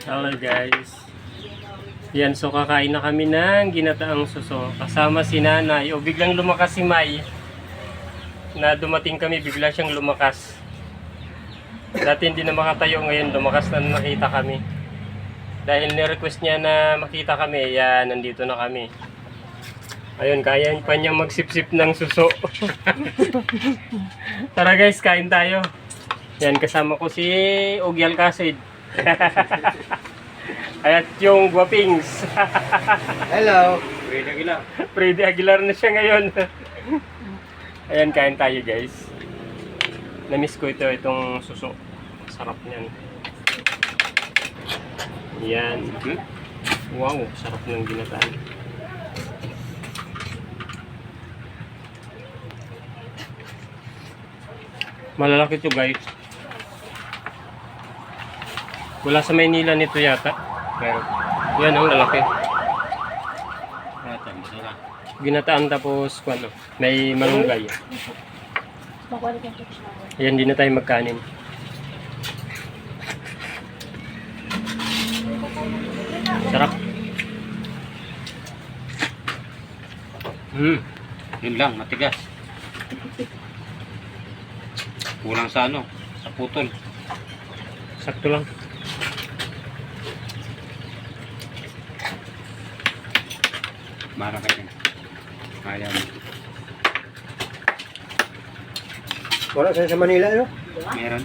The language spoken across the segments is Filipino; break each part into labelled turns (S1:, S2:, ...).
S1: Hello guys. Yan, so kakain na kami ng ginataang suso. Kasama si nanay. O biglang lumakas si May. Na dumating kami, bigla siyang lumakas. Dati hindi na makatayo, ngayon lumakas na nakita kami. Dahil ni-request niya na makita kami, yan, nandito na kami. Ayun, kaya pa niyang magsipsip ng suso. Tara guys, kain tayo. Yan, kasama ko si Ogie Alcacid. At yung Guapings.
S2: Hello. Pwede gila.
S1: Freddy Aguilar na siya ngayon. Ayan, kain tayo guys. Namiss ko ito, itong suso. Sarap niyan. Yan. Wow, sarap ng ginataan. Malalaki to guys. Wala sa Maynila nito yata. Pero, yan ang lalaki.
S2: Ito, masarap.
S1: Ginataan tapos kung ano, may malunggay. Ayan, di na tayo magkanin. Sarap. Hmm.
S2: Yun lang, matigas. Kulang sa ano, sa putol.
S1: Sakto lang.
S2: Mara ka din. Kaya mo.
S3: Wala sa sa Manila, no?
S2: Meron.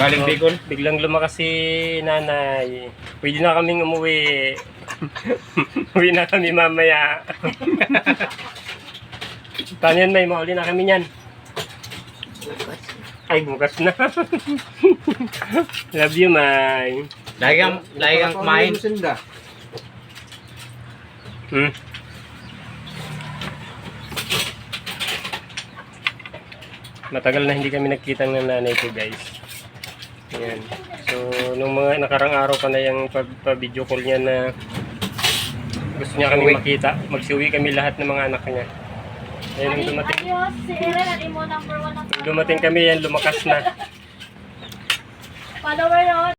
S2: Galing Bicol.
S1: Biglang lumakas si nanay. Pwede na kaming umuwi. Uwi na kami mamaya. Paano yan, may mauli na kami niyan. Ay, bukas na. Love you, May.
S2: Lagi kang, lagi kang kumain.
S1: Hmm. Matagal na hindi kami nagkita ng nanay ko guys. Ayan. So, nung mga nakarang araw pa na yung pag-video call niya na gusto niya kami
S2: Uwi.
S1: makita. Magsiuwi kami lahat ng mga anak niya. Ayan, nung dumating, nung dumating kami, yan, lumakas na.
S4: follower yun.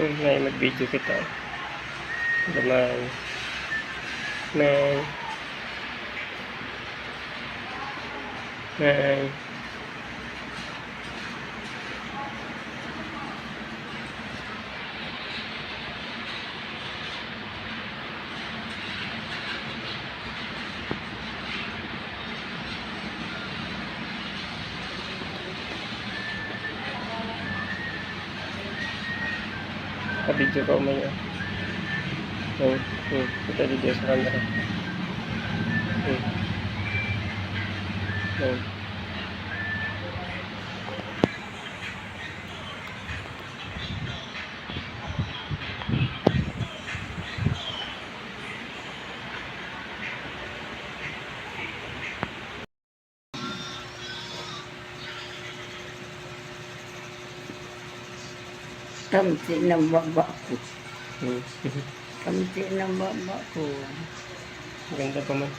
S1: Hmm, may mag-video kita. Damay. May. May. Ka-video ka umaya. Hmm, hmm. Kita video sa camera. Hmm. Hmm.
S5: Kamti ng baba ko.
S1: Hmm.
S5: Kamti ng baba ko.
S1: Ganda pa man.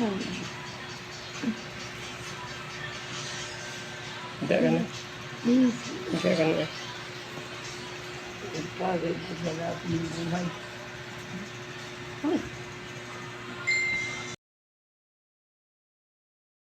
S1: Hindi ka na. Ka na.
S5: Pagod sa lahat ng buhay. Uy,